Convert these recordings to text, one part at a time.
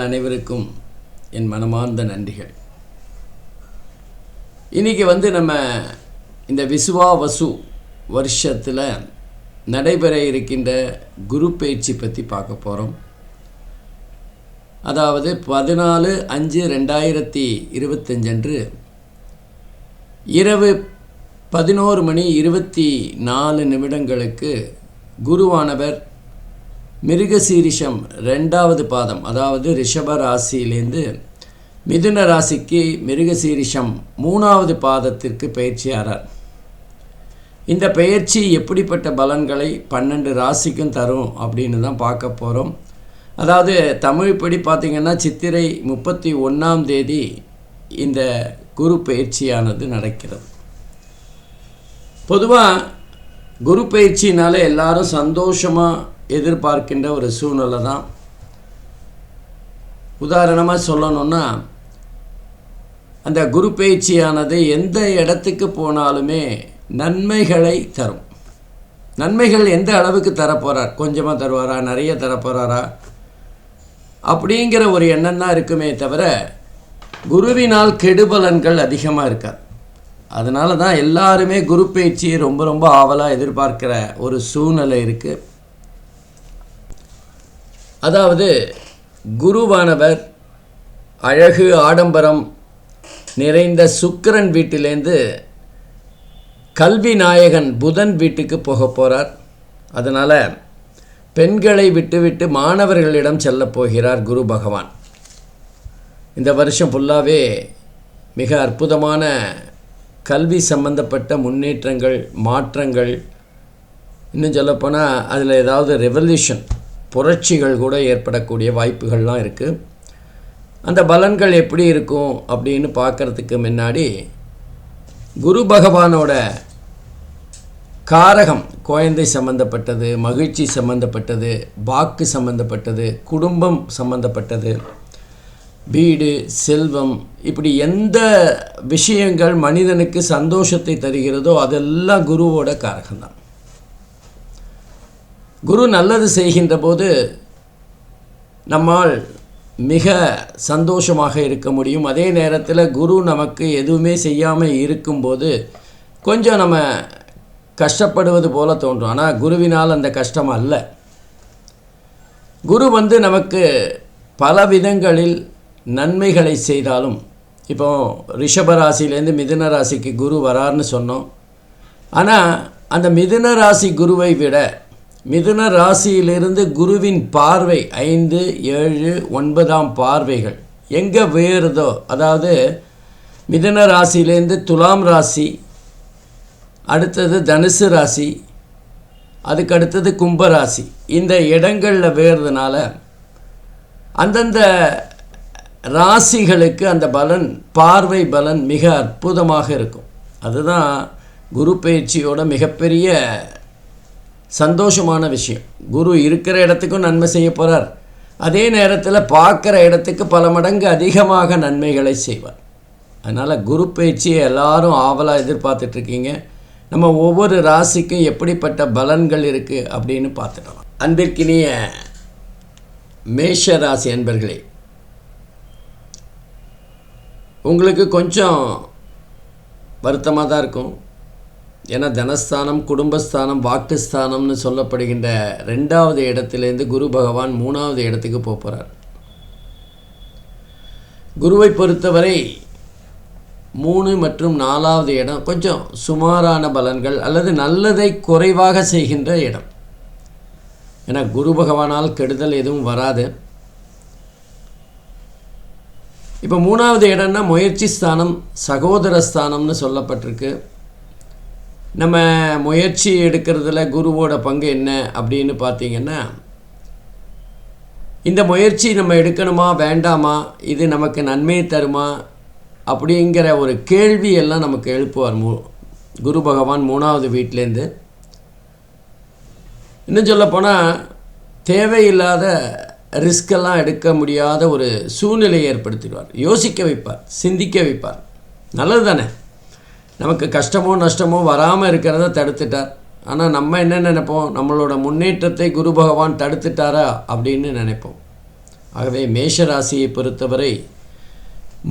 நேயர்கள் அனைவருக்கும் என் மனமார்ந்த நன்றிகள். இன்றைக்கி வந்து நம்ம இந்த விசுவா வசு வருஷத்தில் நடைபெற இருக்கின்ற குரு பயிற்சி பற்றி பார்க்க போகிறோம் அதாவது பதினாலு அஞ்சு ரெண்டாயிரத்தி இருபத்தஞ்சன்று இரவு பதினோரு மணி இருபத்தி நாலு நிமிடங்களுக்கு குருவானவர் மிருகசீரிஷம் ரெண்டாவது பாதம் அதாவது ரிஷப ராசியிலேருந்து மிதுன ராசிக்கு மிருகசீரிஷம் மூணாவது பாதத்திற்கு பயிற்சியாரார். இந்த பயிற்சி எப்படிப்பட்ட பலன்களை பன்னெண்டு ராசிக்கும் தரும் அப்படின்னு தான் பார்க்க போகிறோம் அதாவது தமிழ்ப்படி பார்த்திங்கன்னா சித்திரை முப்பத்தி ஒன்றாம் தேதி இந்த குரு பயிற்சியானது நடக்கிறது. பொதுவாக குரு பயிற்சினால எல்லாரும் சந்தோஷமாக எதிர்பார்க்கின்ற ஒரு சூழ்நிலை தான். உதாரணமாக சொல்லணுன்னா அந்த குரு பயிற்சியானது எந்த இடத்துக்கு போனாலுமே நன்மைகளை தரும். நன்மைகள் எந்த அளவுக்கு தரப்போகிறார் கொஞ்சமாக தருவாரா? நிறைய தரப்போகிறாரா அப்படிங்கிற ஒரு எண்ணம் தான் இருக்குமே தவிர குருவினால் கெடுபலன்கள் அதிகமாக இருக்காது. அதனால தான் எல்லாருமே குரு பயிற்சியை ரொம்ப ரொம்ப ஆவலாக எதிர்பார்க்கிற ஒரு சூழ்நிலை இருக்குது அதாவது குருவானவர் அழகு ஆடம்பரம் நிறைந்த சுக்கிரன் வீட்டிலேருந்து கல்வி நாயகன் புதன் வீட்டுக்கு போக போகிறார் அதனால் பெண்களை விட்டுவிட்டு மாணவர்களிடம் செல்லப் போகிறார் குரு பகவான். இந்த வருஷம் ஃபுல்லாகவே மிக அற்புதமான கல்வி சம்பந்தப்பட்ட முன்னேற்றங்கள் மாற்றங்கள். இன்னும் சொல்லப்போனால் அதில் ஏதாவது ரெவல்யூஷன் புரட்சிகள் கூட ஏற்படக்கூடிய வாய்ப்புகள்லாம் இருக்குது அந்த பலன்கள் எப்படி இருக்கும் அப்படின்னு பார்க்குறதுக்கு முன்னாடி குரு பகவானோட காரகம் குழந்தை சம்பந்தப்பட்டது மகிழ்ச்சி சம்பந்தப்பட்டது வாக்கு சம்பந்தப்பட்டது குடும்பம் சம்பந்தப்பட்டது வீடு செல்வம் இப்படி எந்த விஷயங்கள் மனிதனுக்கு சந்தோஷத்தை தருகிறதோ அதெல்லாம் குருவோட காரகம்தான். குரு நல்லது செய்கின்ற போது நம்மால் மிக சந்தோஷமாக இருக்க முடியும். அதே நேரத்தில் குரு நமக்கு எதுவுமே செய்யாமல் இருக்கும்போது கொஞ்சம் நம்ம கஷ்டப்படுவது போல தோன்றும். ஆனால் குருவினால் அந்த கஷ்டம் அல்ல. குரு வந்து நமக்கு பல விதங்களில் நன்மைகளை செய்தாலும் இப்போ ரிஷபராசிலேருந்து மிதுன ராசிக்கு குரு வரார்னு சொன்னோம். ஆனால் அந்த மிதுன ராசி குருவை விட மிதுன ராசியிலிருந்து குருவின் பார்வை ஐந்து ஏழு ஒன்பதாம் பார்வைகள். எங்கே வேறுதோ அதாவது மிதுன ராசியிலேருந்து துலாம் ராசி அடுத்தது தனுசு ராசி அதுக்கு அடுத்தது கும்பராசி இந்த இடங்களில் வேறுறதுனால அந்தந்த ராசிகளுக்கு அந்த பலன் பார்வை பலன் மிக அற்புதமாக இருக்கும். அதுதான் குரு பயிற்சியோட மிகப்பெரிய சந்தோஷமான விஷயம். குரு இருக்கிற இடத்துக்கும் நன்மை செய்ய போகிறார் அதே நேரத்தில் பார்க்குற இடத்துக்கு பல மடங்கு அதிகமாக நன்மைகளை செய்வார். அதனால் குரு பயிற்சியை எல்லாரும் ஆவலாக எதிர்பார்த்துட்ருக்கீங்க நம்ம ஒவ்வொரு ராசிக்கும் எப்படிப்பட்ட பலன்கள் இருக்குது அப்படின்னு பார்த்துடலாம் அன்பிற்கினிய மேஷ ராசி அன்பர்களே உங்களுக்கு கொஞ்சம் வருத்தமாக தான் இருக்கும். ஏன்னா தனஸ்தானம் குடும்பஸ்தானம் வாக்குஸ்தானம்னு சொல்லப்படுகின்ற ரெண்டாவது இடத்துலேருந்து குரு பகவான் மூணாவது இடத்துக்கு போகிறார் குருவை பொறுத்தவரை மூணு மற்றும் நாலாவது இடம் கொஞ்சம் சுமாரான பலன்கள் அல்லது நல்லதை குறைவாக செய்கின்ற இடம். ஏன்னா குரு பகவானால் கெடுதல் எதுவும் வராது. இப்போ மூணாவது இடம்னா முயற்சி ஸ்தானம் சகோதர ஸ்தானம்னு சொல்லப்பட்டிருக்கு. நம்ம முயற்சி எடுக்கிறதுல குருவோட பங்கு என்ன அப்படின்னு பார்த்தீங்கன்னா இந்த முயற்சி நம்ம எடுக்கணுமா வேண்டாமா இது நமக்கு நன்மையை தருமா அப்படிங்கிற ஒரு கேள்வி எல்லாம் நமக்கு எழுப்புவார் மூ குரு பகவான் மூணாவது வீட்டிலேருந்து இன்னும் சொல்லப்போனால் தேவையில்லாத ரிஸ்கெல்லாம் எடுக்க முடியாத ஒரு சூழ்நிலையை ஏற்படுத்திடுவார். யோசிக்க வைப்பார் சிந்திக்க வைப்பார். நல்லது தானே நமக்கு கஷ்டமோ நஷ்டமோ வராமல் இருக்கிறத தடுத்துட்டார். ஆனால் நம்ம என்ன நினைப்போம்? நம்மளோட முன்னேற்றத்தை குரு பகவான் தடுத்துட்டாரா அப்படின்னு நினைப்போம். ஆகவே மேஷராசியை பொறுத்தவரை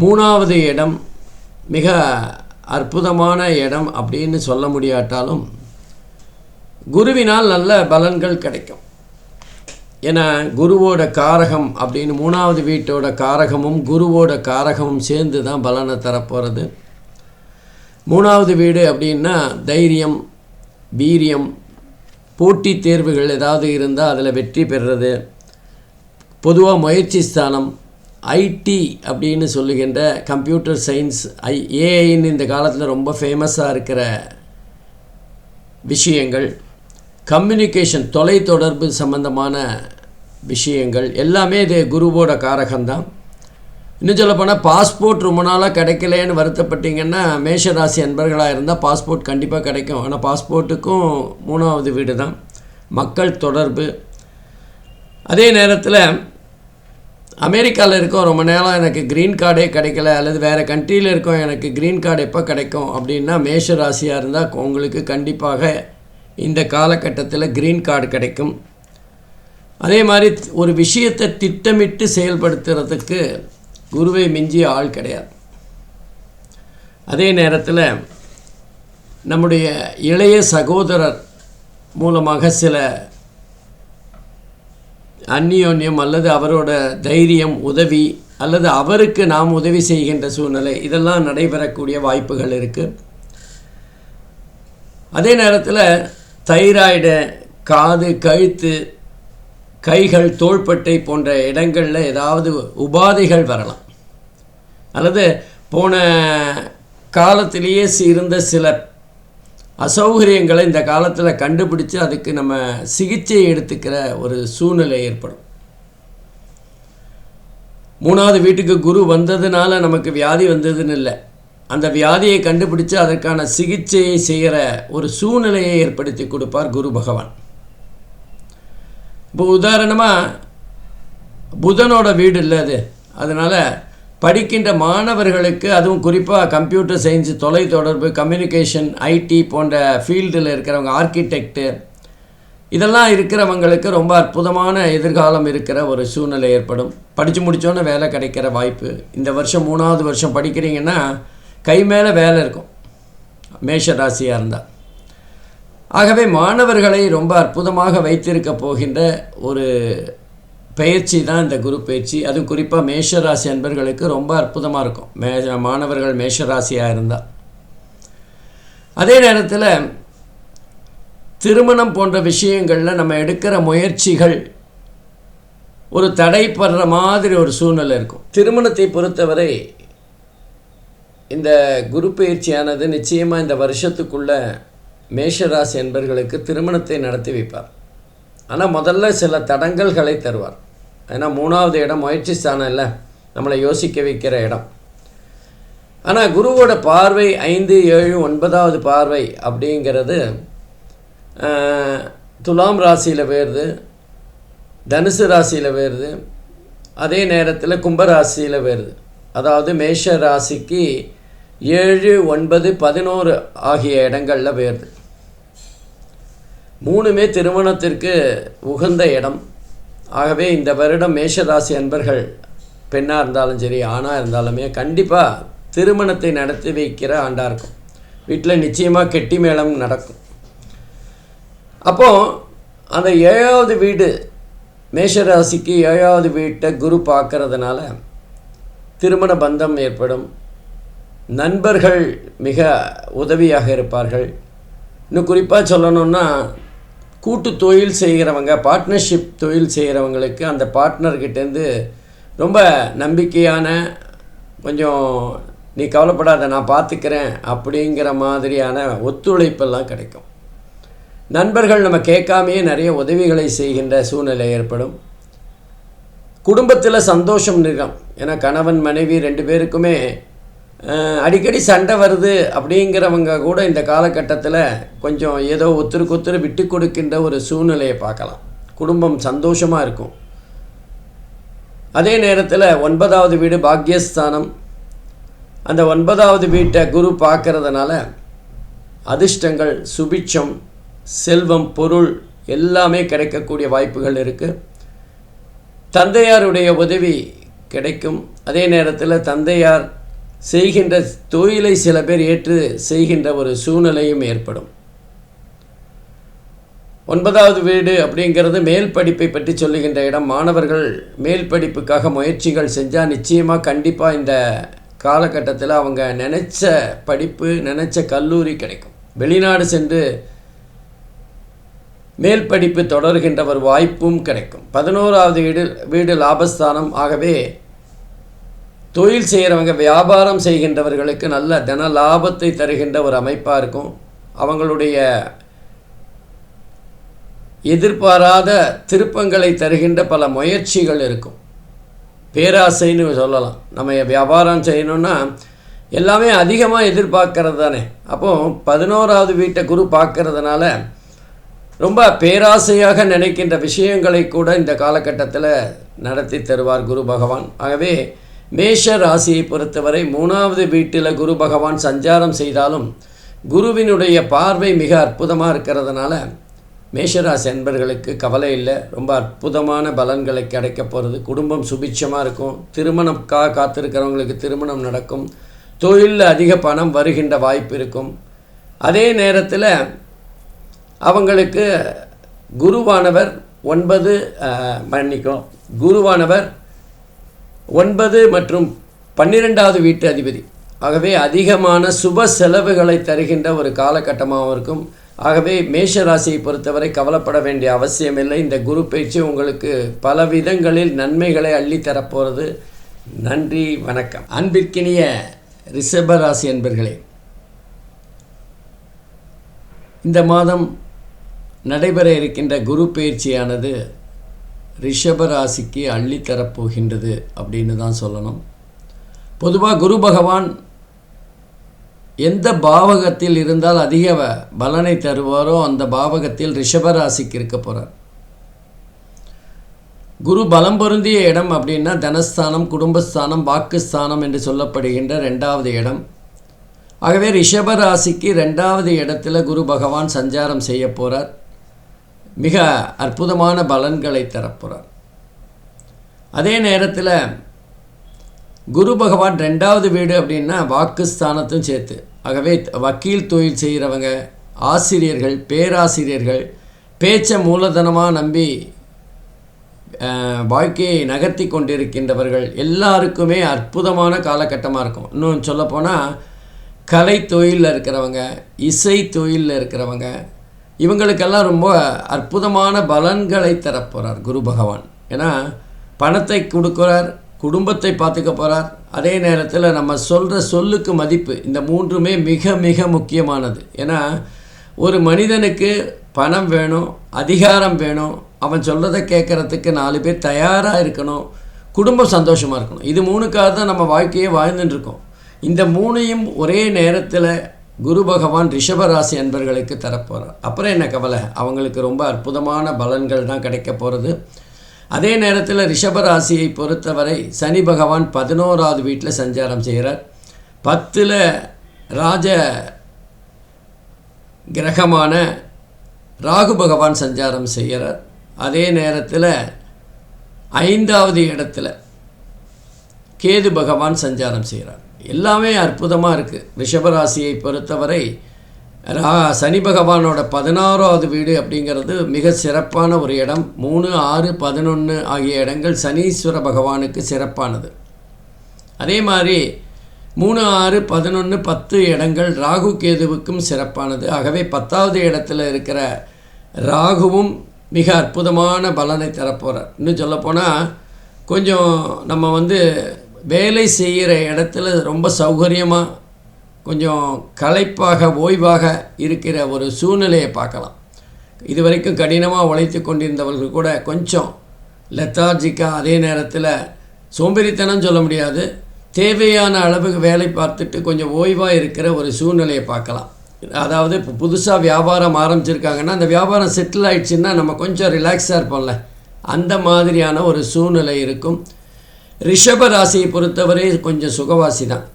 மூணாவது இடம் மிக அற்புதமான இடம் அப்படின்னு சொல்ல முடியாட்டாலும் குருவினால் நல்ல பலன்கள் கிடைக்கும். ஏன்னா குருவோட காரகம் அப்படின்னு மூணாவது வீட்டோட காரகமும் குருவோட காரகமும் சேர்ந்து தான் பலனை தரப்போகிறது மூணாவது வீடு அப்படின்னா தைரியம் வீரியம் போட்டித் தேர்வுகள் ஏதாவது இருந்தால் அதில் வெற்றி பெறுறது. பொதுவாக முயற்சி ஸ்தானம் ஐடி அப்படின்னு சொல்லுகின்ற கம்ப்யூட்டர் சயின்ஸ் ஐ ஏஐன்னு இந்த காலத்தில் ரொம்ப ஃபேமஸாக இருக்கிற விஷயங்கள். கம்யூனிகேஷன் தொலைத்தொடர்பு சம்பந்தமான விஷயங்கள். எல்லாமே இது குருவோட காரகம்தான். இன்னும் சொல்லப்போனால் பாஸ்போர்ட் ரொம்ப நாளாக கிடைக்கலன்னு வருத்தப்பட்டீங்கன்னா மேஷராசி அன்பர்களாக இருந்தால் பாஸ்போர்ட் கண்டிப்பாக கிடைக்கும். ஆனால் பாஸ்போர்ட்டுக்கும் மூணாவது வீடு தான் மக்கள் தொடர்பு. அதே நேரத்தில் அமெரிக்காவில் இருக்கோம். ரொம்ப நேரம் எனக்கு க்ரீன் கார்டே கிடைக்கல. அல்லது வேறு கண்ட்ரியில் இருக்கோம். எனக்கு க்ரீன் கார்டு எப்போ கிடைக்கும்? அப்படின்னா மேஷ ராசியாக இருந்தால் உங்களுக்கு கண்டிப்பாக இந்த காலகட்டத்தில் க்ரீன் கார்டு கிடைக்கும். அதே மாதிரி ஒரு விஷயத்தை திட்டமிட்டு செயல்படுத்துறதுக்கு குருவை மிஞ்சிய ஆள் கிடையாது. அதே நேரத்தில் நம்முடைய இளைய சகோதரர் மூலமாக சில அந்நியோன்யம் அல்லது அவரோட தைரியம் உதவி அல்லது அவருக்கு நாம் உதவி செய்கின்ற சூழ்நிலை இதெல்லாம் நடைபெறக்கூடிய வாய்ப்புகள் இருக்குது அதே நேரத்தில் தைராய்டு காது கழுத்து கைகள் தோள்பட்டை போன்ற இடங்களில் ஏதாவது உபாதைகள் வரலாம். அல்லது போன காலத்திலேயே இருந்த சில அசௌகரியங்களை இந்த காலத்தில் கண்டுபிடிச்சு அதுக்கு நம்ம சிகிச்சை எடுத்துக்கிற ஒரு சூழ்நிலை ஏற்படும். மூணாவது வீட்டுக்கு குரு வந்ததுனால நமக்கு வியாதி வந்ததுன்னு இல்லை. அந்த வியாதியை கண்டுபிடிச்சு அதற்கான சிகிச்சையை செய்கிற ஒரு சூழ்நிலையை ஏற்படுத்தி கொடுப்பார் குரு பகவான். இப்போ உதாரணமாக புதனோட வீடு இல்லை அது. அதனால் படிக்கின்ற மாணவர்களுக்கு அதுவும் குறிப்பாக கம்ப்யூட்டர் சயின்ஸ் தொலைத்தொடர்பு கம்யூனிகேஷன் ஐடி போன்ற ஃபீல்டில் இருக்கிறவங்க ஆர்கிடெக்டு இதெல்லாம் இருக்கிறவங்களுக்கு ரொம்ப அற்புதமான எதிர்காலம் இருக்கிற ஒரு சூழ்நிலை ஏற்படும். படித்து முடித்தோன்னே வேலை கிடைக்கிற வாய்ப்பு. இந்த வருஷம் மூணாவது வருஷம் படிக்கிறீங்கன்னா கை மேலே வேலை இருக்கும். மேஷ ராசியாக இருந்தால் ஆகவே மாணவர்களை ரொம்ப அற்புதமாக வைத்திருக்க போகின்ற ஒரு பயிற்சி தான் இந்த குரு பயிற்சி. அதுவும் குறிப்பாக மேஷராசி அன்பர்களுக்கு ரொம்ப அற்புதமாக இருக்கும். மே மாணவர்கள் மேஷராசியாக இருந்தால் அதே நேரத்தில் திருமணம் போன்ற விஷயங்களில் நம்ம எடுக்கிற முயற்சிகள் ஒரு தடைப்படுற மாதிரி ஒரு சூழ்நிலை இருக்கும். திருமணத்தை பொறுத்தவரை இந்த குரு பயிற்சியானது நிச்சயமாக இந்த வருஷத்துக்குள்ளே மேஷராசி என்பர்களுக்கு திருமணத்தை நடத்தி வைப்பார். ஆனால் முதல்ல சில தடங்கல்களை தருவார். ஏன்னா மூணாவது இடம் முயற்சி ஸ்தானம் இல்லை. நம்மளை யோசிக்க வைக்கிற இடம். ஆனால் குருவோட பார்வை ஐந்து ஏழு ஒன்பதாவது பார்வை அப்படிங்கிறது துலாம் ராசியில் வேறுது தனுசு ராசியில் வேறுது அதே நேரத்தில் கும்பராசியில் வேறுது. அதாவது மேஷ ராசிக்கு ஏழு ஒன்பது பதினோரு ஆகிய இடங்களில் வேறுது. மூணுமே திருமணத்திற்கு உகந்த இடம். ஆகவே இந்த வருடம் மேஷராசி அன்பர்கள் பெண்ணாக இருந்தாலும் சரி ஆணாக இருந்தாலுமே கண்டிப்பாக திருமணத்தை நடத்தி வைக்கிற ஆண்டாக இருக்கும். வீட்டில் நிச்சயமாக கெட்டி மேளம் நடக்கும். அப்போது அந்த ஏழாவது வீடு மேஷராசிக்கு ஏழாவது வீட்டை குரு பார்க்கறதுனால திருமண பந்தம் ஏற்படும். நண்பர்கள் மிக உதவியாக இருப்பார்கள். இன்னும் குறிப்பாக சொல்லணுன்னா கூட்டு தொழில் செய்கிறவங்க பார்ட்னர்ஷிப் தொழில் செய்கிறவங்களுக்கு அந்த பார்ட்னர்கிட்டேருந்து ரொம்ப நம்பிக்கையான கொஞ்சம் நீ கவலைப்படாத நான் பார்த்துக்கிறேன் அப்படிங்கிற மாதிரியான ஒத்துழைப்பெல்லாம் கிடைக்கும். நண்பர்கள் நம்ம கேட்காமையே நிறைய உதவிகளை செய்கின்ற சூழ்நிலை ஏற்படும். குடும்பத்தில் சந்தோஷம் நிறம் ஏன்னா கணவன் மனைவி ரெண்டு பேருக்குமே அடிக்கடி சண்டை வருது அப்படிங்கிறவங்க கூட இந்த காலகட்டத்தில் கொஞ்சம் ஏதோ ஒத்துருக்கு ஒத்துரு விட்டு கொடுக்கின்ற ஒரு சூழ்நிலையை பார்க்கலாம். குடும்பம் சந்தோஷமாக இருக்கும். அதே நேரத்தில் ஒன்பதாவது வீடு பாக்யஸ்தானம். அந்த ஒன்பதாவது வீட்டை குரு பார்க்கறதுனால அதிர்ஷ்டங்கள் சுபிட்சம் செல்வம் பொருள் எல்லாமே கிடைக்கக்கூடிய வாய்ப்புகள் இருக்குது தந்தையாருடைய உதவி கிடைக்கும். அதே நேரத்தில் தந்தையார் செய்கின்ற தொழிலை சில பேர் ஏற்று செய்கின்ற ஒரு சூழ்நிலையும் ஏற்படும். ஒன்பதாவது வீடு அப்படிங்கிறது மேல் படிப்பை பற்றி சொல்லுகின்ற இடம். மாணவர்கள் மேல் படிப்புக்காக முயற்சிகள் செஞ்சால் நிச்சயமாக கண்டிப்பாக இந்த காலகட்டத்தில் அவங்க நினச்ச படிப்பு நினச்ச கல்லூரி கிடைக்கும். வெளிநாடு சென்று மேல் படிப்பு தொடர்கின்ற ஒரு வாய்ப்பும் கிடைக்கும். பதினோராவது வீடு வீடு லாபஸ்தானம். ஆகவே தொழில் செய்கிறவங்க வியாபாரம் செய்கின்றவர்களுக்கு நல்ல தன லாபத்தை தருகின்ற ஒரு அமைப்பாக இருக்கும். அவங்களுடைய எதிர்பாராத திருப்பங்களை தருகின்ற பல முயற்சிகள் இருக்கும். பேராசைன்னு சொல்லலாம். நம்ம வியாபாரம் செய்யணும்னா எல்லாமே அதிகமாக எதிர்பார்க்கறது தானே. அப்போது பதினோராவது வீட்டை குரு பார்க்கறதுனால ரொம்ப பேராசையாக நினைக்கின்ற விஷயங்களை கூட இந்த காலகட்டத்தில் நடத்தி தருவார் குரு பகவான். ஆகவே மேஷ ராசியை பொறுத்தவரை மூணாவது வீட்டில் குரு பகவான் சஞ்சாரம் செய்தாலும் குருவினுடைய பார்வை மிக அற்புதமாக இருக்கிறதுனால மேஷராசி அன்பர்களுக்கு கவலை இல்லை. ரொம்ப அற்புதமான பலன்களை கிடைக்க போகிறது குடும்பம் சுபிட்சமாக இருக்கும். திருமணம் கா காத்திருக்கிறவங்களுக்கு திருமணம் நடக்கும். தொழிலில் அதிக பணம் வருகின்ற வாய்ப்பு இருக்கும். அதே நேரத்தில் அவங்களுக்கு குருவானவர் ஒன்பது மன்னிக்கும் குருவானவர் ஒன்பது மற்றும் பன்னிரெண்டாவது வீட்டு அதிபதி. ஆகவே அதிகமான சுப செலவுகளை தருகின்ற ஒரு காலகட்டமாகவும் இருக்கும். ஆகவே மேஷ ராசியை பொறுத்தவரை கவலைப்பட வேண்டிய அவசியமில்லை. இந்த குரு பயிற்சி உங்களுக்கு பல விதங்களில் நன்மைகளை அள்ளித்தரப்போகிறது நன்றி வணக்கம். அன்பிற்கினிய ரிஷப ராசி என்பர்களே இந்த மாதம் நடைபெற இருக்கின்ற குரு பயிற்சியானது ரிஷபராசிக்கு அள்ளித்தரப்போகின்றது அள்ளித்தரப் போகின்றது அப்படின்னு தான் சொல்லணும். பொதுவாக குரு பகவான் எந்த பாவகத்தில் இருந்தால் அதிக வ- பலனை தருவாரோ அந்த பாவகத்தில் ரிஷபராசிக்கு இருக்க போகிறார் குரு பலம் பொருந்திய இடம் அப்படின்னா தனஸ்தானம் குடும்பஸ்தானம் வாக்குஸ்தானம் என்று சொல்லப்படுகின்ற ரெண்டாவது இடம். ஆகவே ரிஷபராசிக்கு ரெண்டாவது இடத்துல குரு பகவான் சஞ்சாரம் செய்ய போகிறார் மிக அற்புதமான பலன்களை தரப்போகிறார் அதே நேரத்தில் குரு பகவான் ரெண்டாவது வீடு அப்படின்னா வாக்குஸ்தானத்தும் சேர்த்து. ஆகவே வக்கீல் தொழில் செய்கிறவங்க ஆசிரியர்கள் பேராசிரியர்கள் பேச்சை மூலதனமாக நம்பி வாழ்க்கையை நகர்த்தி கொண்டிருக்கின்றவர்கள் எல்லாருக்குமே அற்புதமான காலகட்டமாக இருக்கும். இன்னும் சொல்லப்போனால் கலை தொழிலில் இருக்கிறவங்க இசை தொழிலில் இருக்கிறவங்க இவங்களுக்கெல்லாம் ரொம்ப அற்புதமான பலன்களை தரப்போகிறார் குரு பகவான். ஏன்னா பணத்தை கொடுக்குறார் குடும்பத்தை பார்த்துக்க போகிறார் அதே நேரத்தில் நம்ம சொல்கிற சொல்லுக்கு மதிப்பு இந்த மூன்றுமே மிக மிக முக்கியமானது. ஏன்னா ஒரு மனிதனுக்கு பணம் வேணும் அதிகாரம் வேணும் அவன் சொல்கிறத கேட்குறதுக்கு நாலு பேர் தயாராக இருக்கணும் குடும்பம் சந்தோஷமாக இருக்கணும். இது மூணுக்காக தான் நம்ம வாழ்க்கையே வாழ்ந்துட்டுருக்கோம் இந்த மூணையும் ஒரே நேரத்தில் குரு பகவான் ரிஷபராசி அன்பர்களுக்கு தரப்போகிறார் அப்புறம் என்ன கவலை? அவங்களுக்கு ரொம்ப அற்புதமான பலன்கள் தான் கிடைக்க போகிறது அதே நேரத்தில் ரிஷபராசியை பொறுத்தவரை சனி பகவான் பதினோராவது வீட்டில் சஞ்சாரம் செய்கிறார் பத்தில் ராஜ கிரகமான ராகு பகவான் சஞ்சாரம் செய்கிறார். அதே நேரத்தில் ஐந்தாவது இடத்துல கேது பகவான் சஞ்சாரம் செய்கிறார். எல்லாமே அற்புதமாக இருக்குது ரிஷபராசியை பொறுத்தவரை ரா சனி பகவானோட பதினாறாவது வீடு அப்படிங்கிறது மிக சிறப்பான ஒரு இடம். மூணு ஆறு பதினொன்று ஆகிய இடங்கள் சனீஸ்வர பகவானுக்கு சிறப்பானது. அதே மாதிரி மூணு ஆறு பதினொன்று பத்து இடங்கள் ராகு கேதுவுக்கும் சிறப்பானது. ஆகவே பத்தாவது இடத்துல இருக்கிற ராகுவும் மிக அற்புதமான பலனை தரப்போகிறார் இன்னும் சொல்லப்போனால் கொஞ்சம் நம்ம வந்து வேலை செய்கிற இடத்துல ரொம்ப சௌகரியமாக கொஞ்சம் களைப்பாக ஓய்வாக இருக்கிற ஒரு சூழ்நிலையை பார்க்கலாம். இது வரைக்கும் கடினமாக உழைத்து கொண்டிருந்தவர்கள் கூட கொஞ்சம் லெத்தார்ஜிக்காக அதே நேரத்தில் சோம்பேறித்தனம் சொல்ல முடியாது. தேவையான அளவுக்கு வேலை பார்த்துட்டு கொஞ்சம் ஓய்வாக இருக்கிற ஒரு சூழ்நிலையை பார்க்கலாம். அதாவது இப்போ புதுசாக வியாபாரம் ஆரம்பிச்சிருக்காங்கன்னா அந்த வியாபாரம் செட்டில் ஆயிடுச்சுன்னா நம்ம கொஞ்சம் ரிலாக்ஸாக இருப்போம்ல. அந்த மாதிரியான ஒரு சூழ்நிலை இருக்கும். ரிஷப ராசியை பொறுத்தவரை கொஞ்சம் சுகவாசி தான்.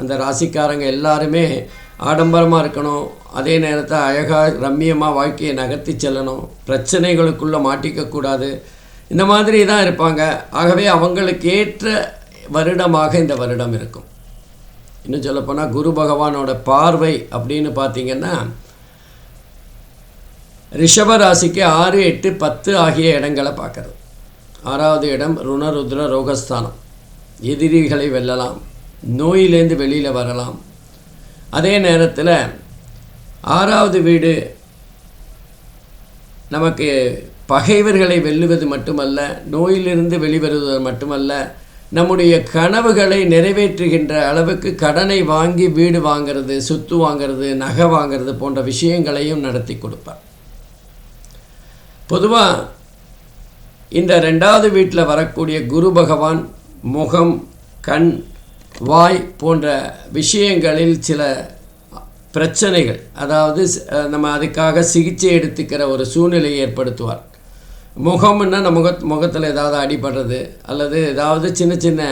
அந்த ராசிக்காரங்க எல்லாருமே ஆடம்பரமாக இருக்கணும். அதே நேரத்தில் அழகாக ரம்மியமாக வாழ்க்கையை நகர்த்தி செல்லணும். பிரச்சனைகளுக்குள்ளே மாட்டிக்கக்கூடாது இந்த மாதிரி தான் இருப்பாங்க. ஆகவே அவங்களுக்கு ஏற்ற வருடமாக இந்த வருடம் இருக்கும். இன்னும் சொல்லப்போனால் குரு பகவானோட பார்வை அப்படின்னு பார்த்தீங்கன்னா ரிஷப ராசிக்கு ஆறு எட்டு பத்து ஆகிய இடங்களை பார்க்குறது. ஆறாவது இடம் ருணருத்ர ரோகஸ்தானம். எதிரிகளை வெல்லலாம். நோயிலேருந்து வெளியில் வரலாம். அதே நேரத்தில் ஆறாவது வீடு நமக்கு பகைவர்களை வெல்லுவது மட்டுமல்ல நோயிலிருந்து வெளிவருவது மட்டுமல்ல நம்முடைய கனவுகளை நிறைவேற்றுகின்ற அளவுக்கு கடனை வாங்கி வீடு வாங்கிறது சொத்து வாங்கிறது நகை வாங்கிறது போன்ற விஷயங்களையும் நடத்தி கொடுப்பார். பொதுவாக இந்த ரெண்டாவது வீட்டில் வரக்கூடிய குரு பகவான் முகம் கண் வாய் போன்ற விஷயங்களில் சில பிரச்சனைகள் அதாவது நம்ம அதுக்காக சிகிச்சை எடுத்துக்கிற ஒரு சூழ்நிலையை ஏற்படுத்துவார். முகம்னா நம்ம முக முகத்தில் ஏதாவது அடிபடுறது அல்லது ஏதாவது சின்ன சின்ன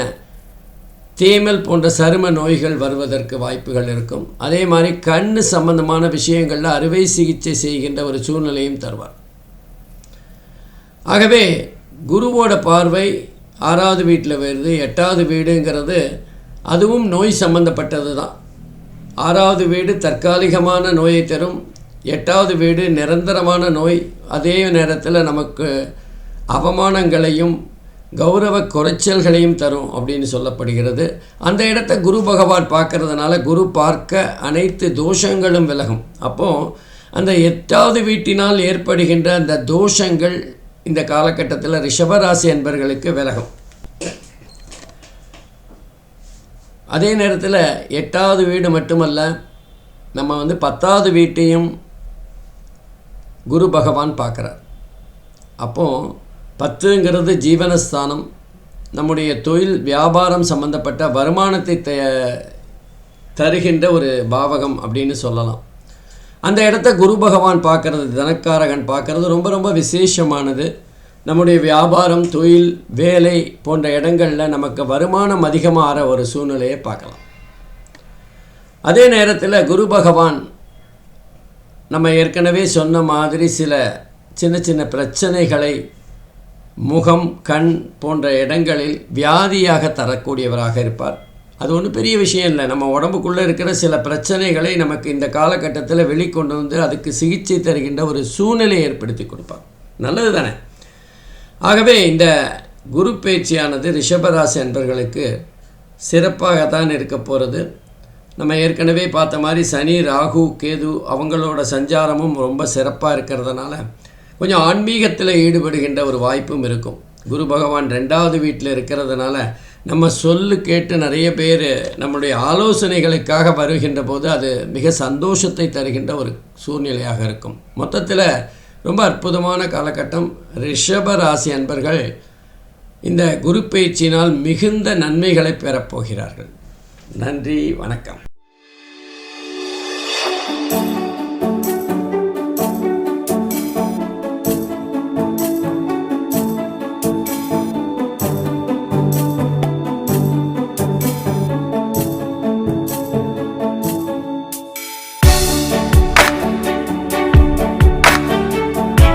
தேமல் போன்ற சரும நோய்கள் வருவதற்கு வாய்ப்புகள் இருக்கும். அதே மாதிரி கண் சம்பந்தமான விஷயங்களில் அறுவை சிகிச்சை செய்கின்ற ஒரு சூழ்நிலையும் தருவார். ஆகவே குருவோட பார்வை ஆறாவது வீட்டில் வருது எட்டாவது வீடுங்கிறது அதுவும் நோய் சம்பந்தப்பட்டது தான். ஆறாவது வீடு தற்காலிகமான நோயை தரும் எட்டாவது வீடு நிரந்தரமான நோய் அதே நேரத்தில் நமக்கு அவமானங்களையும் கௌரவ குறைச்சல்களையும் தரும் அப்படின்னு சொல்லப்படுகிறது. அந்த இடத்த குரு பகவான் பார்க்கறதுனால குரு பார்க்க அனைத்து தோஷங்களும் விலகும். அப்போது அந்த எட்டாவது வீட்டினால் ஏற்படுகின்ற அந்த தோஷங்கள் இந்த காலகட்டத்தில் ரிஷபராசி என்பர்களுக்கு விலகும். அதே நேரத்தில் எட்டாவது வீடு மட்டுமல்ல நம்ம வந்து பத்தாவது வீட்டையும் குரு பகவான் பார்க்குறார். அப்போது பத்துங்கிறது ஜீவனஸ்தானம். நம்முடைய தொழில் வியாபாரம் சம்பந்தப்பட்ட வருமானத்தை த தருகின்ற ஒரு பாவகம் அப்படின்னு சொல்லலாம். அந்த இடத்த குரு பகவான் பார்க்கறது தனக்காரகன் பார்க்கறது ரொம்ப ரொம்ப விசேஷமானது. நம்முடைய வியாபாரம் தொழில் வேலை போன்ற இடங்களில் நமக்கு வருமானம் அதிகமாகிற ஒரு சூழ்நிலையை பார்க்கலாம். அதே நேரத்தில் குரு பகவான் நம்ம ஏற்கனவே சொன்ன மாதிரி சில சின்ன சின்ன பிரச்சனைகளை முகம் கண் போன்ற இடங்களில் வியாதியாக தரக்கூடியவராக இருப்பார். அது ஒன்றும் பெரிய விஷயம் இல்லை. நம்ம உடம்புக்குள்ளே இருக்கிற சில பிரச்சனைகளை நமக்கு இந்த காலகட்டத்தில் வெளிக்கொண்டு வந்து அதுக்கு சிகிச்சை தருகின்ற ஒரு சூழ்நிலை ஏற்படுத்தி கொடுப்பான் நல்லது தானே? ஆகவே இந்த குரு பேச்சியானது ரிஷபராசி அன்பர்களுக்கு சிறப்பாகத்தான் இருக்க போகிறது நம்ம ஏற்கனவே பார்த்த மாதிரி சனி ராகு கேது அவங்களோட சஞ்சாரமும் ரொம்ப சிறப்பாக இருக்கிறதுனால கொஞ்சம் ஆன்மீகத்தில் ஈடுபடுகின்ற ஒரு வாய்ப்பும் இருக்கும். குரு பகவான் ரெண்டாவது வீட்டில் இருக்கிறதுனால நம்ம சொல்லு கேட்டு நிறைய பேர் நம்முடைய ஆலோசனைகளுக்காக வருகின்ற போது அது மிக சந்தோஷத்தை தருகின்ற ஒரு சூழ்நிலையாக இருக்கும். மொத்தத்தில் ரொம்ப அற்புதமான காலகட்டம். ரிஷப ராசி அன்பர்கள் இந்த குரு பயிற்சியினால் மிகுந்த நன்மைகளை பெறப்போகிறார்கள். நன்றி வணக்கம்.